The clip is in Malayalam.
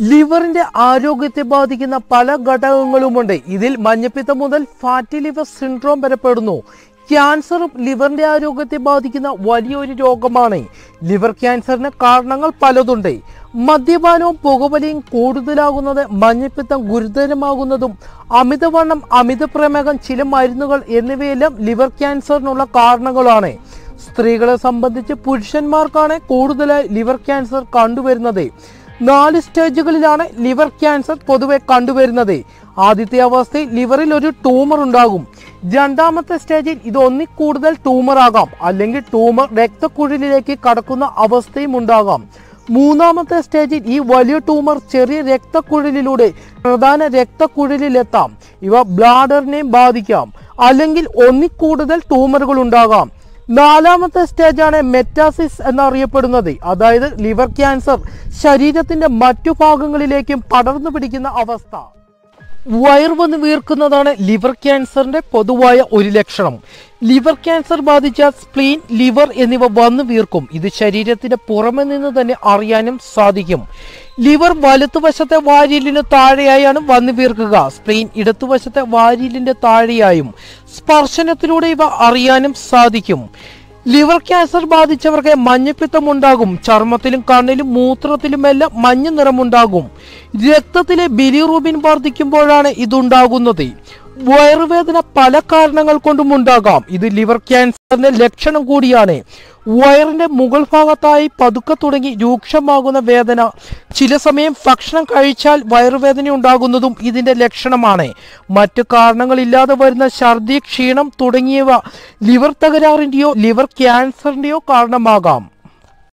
ലിവറിന്റെ ആരോഗ്യത്തെ ബാധിക്കുന്ന പല ഘടകങ്ങളുമുണ്ട്. ഇതിൽ മഞ്ഞപ്പിത്തം മുതൽ ഫാറ്റി ലിവർ സിൻഡ്രോം വരെ പെടുന്നു. ക്യാൻസറും ലിവറിന്റെ ആരോഗ്യത്തെ ബാധിക്കുന്ന വലിയൊരു രോഗമാണ്. ലിവർ ക്യാൻസറിന് കാരണങ്ങൾ പലതുണ്ട്. മദ്യപാനവും പുകവലിയും കൂടുതലാകുന്നത് മഞ്ഞപ്പിത്തം ഗുരുതരമാകുന്നതും അമിതവണ്ണം അമിതപ്രമേഹം ചില മരുന്നുകൾ എന്നിവയെല്ലാം ലിവർ ക്യാൻസറിനുള്ള കാരണങ്ങളാണ്. സ്ത്രീകളെ സംബന്ധിച്ച് പുരുഷന്മാർക്കാണ് കൂടുതലായി ലിവർ ക്യാൻസർ കണ്ടുവരുന്നത്. നാല് സ്റ്റേജുകളിലാണ് ലിവർ ക്യാൻസർ പൊതുവെ കണ്ടുവരുന്നത്. ആദ്യത്തെ അവസ്ഥയിൽ ലിവറിൽ ഒരു ട്യൂമർ ഉണ്ടാകും. രണ്ടാമത്തെ സ്റ്റേജിൽ ഇത് ഒന്നിൽ കൂടുതൽ ട്യൂമർ ആകാം അല്ലെങ്കിൽ ട്യൂമർ രക്തക്കുഴലിലേക്ക് കടക്കുന്ന അവസ്ഥയും ഉണ്ടാകാം. മൂന്നാമത്തെ സ്റ്റേജിൽ ഈ വലിയ ട്യൂമർ ചെറിയ രക്തക്കുഴലിലൂടെ പ്രധാന രക്തക്കുഴലിലെത്താം. ഇവ ബ്ലാഡറിനെയും ബാധിക്കാം. അല്ലെങ്കിൽ ഒന്നിൽ കൂടുതൽ ട്യൂമറുകൾ ഉണ്ടാകാം. നാലാമത്തെ സ്റ്റേജാണ് മെറ്റാസിസ് എന്നറിയപ്പെടുന്നത്. അതായത് ലിവർ ക്യാൻസർ. ശരീരത്തിന്റെ മറ്റു ഭാഗങ്ങളിലേക്കും പടർന്നു പിടിക്കുന്ന അവസ്ഥ. വയർ വന്ന് വീർക്കുന്നതാണ് ലിവർ ക്യാൻസറിന്റെ പൊതുവായ ഒരു ലക്ഷണം. ലിവർ ക്യാൻസർ ബാധിച്ച സ്പ്ലീൻ ലിവർ എന്നിവ വന്നു വീർക്കും. ഇത് ശരീരത്തിന്റെ പുറമെ നിന്ന് തന്നെ അറിയാനും സാധിക്കും. ലിവർ വലത്തുവശത്തെ വാരിയലിന് താഴെയായാണ് വന്നു വീർക്കുക. സ്പ്ലീൻ ഇടത്തുവശത്തെ വാരിയലിന്റെ താഴെയായും സ്പർശനത്തിലൂടെ ഇവ അറിയാനും സാധിക്കും. ലിവർ ക്യാൻസർ ബാധിച്ചവർക്ക് മഞ്ഞപ്പിത്തം ഉണ്ടാകും ചർമ്മത്തിലും കണ്ണിലും മൂത്രത്തിലുമെല്ലാം മഞ്ഞ നിറമുണ്ടാകും രക്തത്തിലെ ബിലിറൂബിൻ വർദ്ധിക്കുമ്പോഴാണ് ഇതുണ്ടാകുന്നത്. വയറുവേദന പല കാരണങ്ങൾ കൊണ്ടും ഉണ്ടാകാം. ഇത് ലിവർ ക്യാൻസറിന്റെ ലക്ഷണം കൂടിയാണ്. വയറിന്റെ മുകൾ ഭാഗത്തായി പതുക്കെ തുടങ്ങി രൂക്ഷമാകുന്ന വേദന. ചില സമയം ഭക്ഷണം കഴിച്ചാൽ വയറുവേദന ഉണ്ടാകുന്നതും ഇതിന്റെ ലക്ഷണമാണ്. മറ്റു കാരണങ്ങളില്ലാതെ വരുന്ന ഛർദി ക്ഷീണം തുടങ്ങിയവ ലിവർ തകരാറിന്റെയോ ലിവർ ക്യാൻസറിന്റെയോ കാരണമാകാം.